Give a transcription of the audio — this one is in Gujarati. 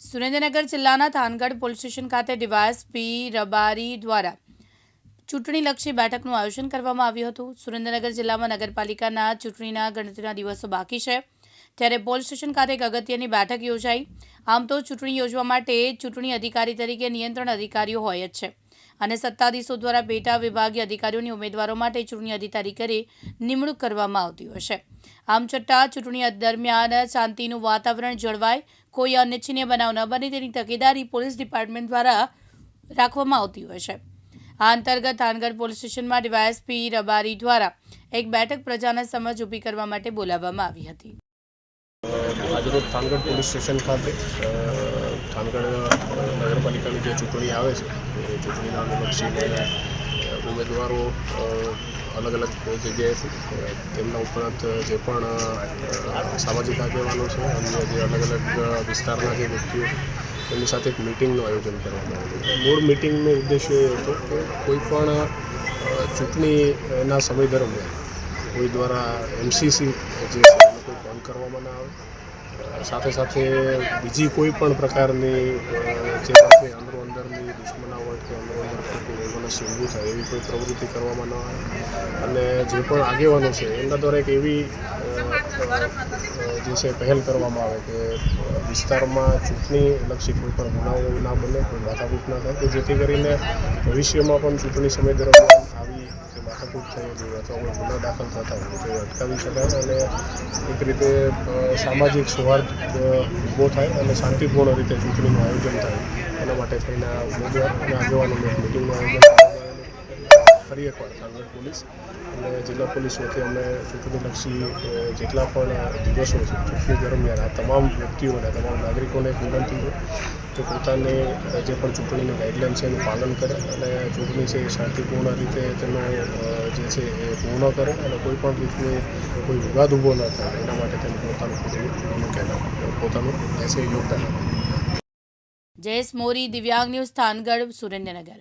સુરેન્દ્રનગર જિલ્લાના થાનગઢ પોલીસ સ્ટેશન ખાતે ડીવાયએસપી રબારી દ્વારા ચૂંટણીલક્ષી બેઠકનું આયોજન કરવામાં આવ્યું હતું. સુરેન્દ્રનગર જિલ્લામાં નગરપાલિકાના ચૂંટણીના ગણતરીના દિવસો બાકી છે. ત્યારે પોલીસ સ્ટેશન ખાતે એક અગત્યની બેઠક યોજાઈ. આમ તો ચૂંટણી યોજવા માટે ચૂંટણી અધિકારી તરીકે નિયંત્રણ અધિકારીઓ હોય જ છે અને સત્તાધીશો દ્વારા પેટા વિભાગીય અધિકારીઓની ઉમેદવારો માટે ચૂંટણી અધિકારી કરી નિમણૂક કરવામાં આવતી હોય છે. આમ છતાં ચૂંટણી દરમિયાન શાંતિનું વાતાવરણ જળવાય કોઈ અનિચ્છનીય બનાવ ન બને તેની તકેદારી પોલીસ ડિપાર્ટમેન્ટ દ્વારા રાખવામાં આવતી હોય છે. આ અંતર્ગત થાનગઢ પોલીસ સ્ટેશનમાં ડીવાયએસપી રબારી દ્વારા એક બેઠક પ્રજાના સમજ ઊભી કરવા માટે બોલાવવામાં આવી હતી. આજરોજ થાનગઢ પોલીસ સ્ટેશન ખાતે થાનગઢ નગરપાલિકાની જે ચૂંટણી આવે છે, એ ચૂંટણીના અનુલક્ષીને ઉમેદવારો અલગ અલગ જગ્યાએથી તેમના ઉપરાંત જે પણ સામાજિક આગેવાનો છે, અન્ય જે અલગ અલગ વિસ્તારના જે વ્યક્તિઓ એમની સાથે એક મિટિંગનું આયોજન કરવામાં આવ્યું મૂળ મિટિંગનો ઉદ્દેશ્ય એ હતો કે કોઈ પણ ચૂંટણીના સમય દરમિયાન કોઈ દ્વારા એમસીસી જે છે કોઈ બંધ કરવામાં ના આવે. સાથે સાથે બીજી કોઈ પણ પ્રકારની જે અંદરો અંદરની દુશ્મનાવટ કે અંદરો અંદર વૈમનસ્ય ઊભું થાય એવી કોઈ પ્રવૃત્તિ કરવામાં ન આવે. અને જે પણ આગેવાનો છે, એમના દ્વારા એક એવી જે છે, પહેલ કરવામાં આવે કે વિસ્તારમાં ચૂંટણી લક્ષી કોઈ પણ ગુનાઓ ના બને, કોઈ માથાકૂટ ના થાય, કે જેથી કરીને ભવિષ્યમાં પણ ચૂંટણી સમય દરમિયાન આવી કે માથાકૂટ થયેલી અથવા કોઈ ગુના દાખલ થતા હોય તો અટકાવી શકાય અને એક રીતે સામાજિક સૌહાર્દ ઊભો થાય અને શાંતિપૂર્ણ રીતે ચૂંટણીનું આયોજન થાય. એના માટે થઈને આ ઉમેદવાર અને આગેવાનો મિટિંગનું આયોજન ફરી એકવાર થાનગઢ પોલીસ અને જિલ્લા પોલીસ વતી અમે ચૂંટણીલક્ષી જેટલા પણ દિવસો છે ચૂંટણી દરમિયાન આ તમામ વ્યક્તિઓને તમામ નાગરિકોને એક વિનંતી છે કે પોતાને જે પણ ચૂંટણીની ગાઈડલાઇન છે એનું પાલન કરે અને ચૂંટણી છે એ શાંતિપૂર્ણ રીતે તેનો જે છે એ પૂર્ણ કરે અને કોઈ પણ રીતની કોઈ વિવાદ ઊભો ન થાય, એના માટે તેનું પોતાનું ભૂમિકા પોતાનું એસે યોગદાન જયેશ મોરી, દિવ્યાંગ ન્યૂઝ, થાનગઢ, સુરેન્દ્રનગર.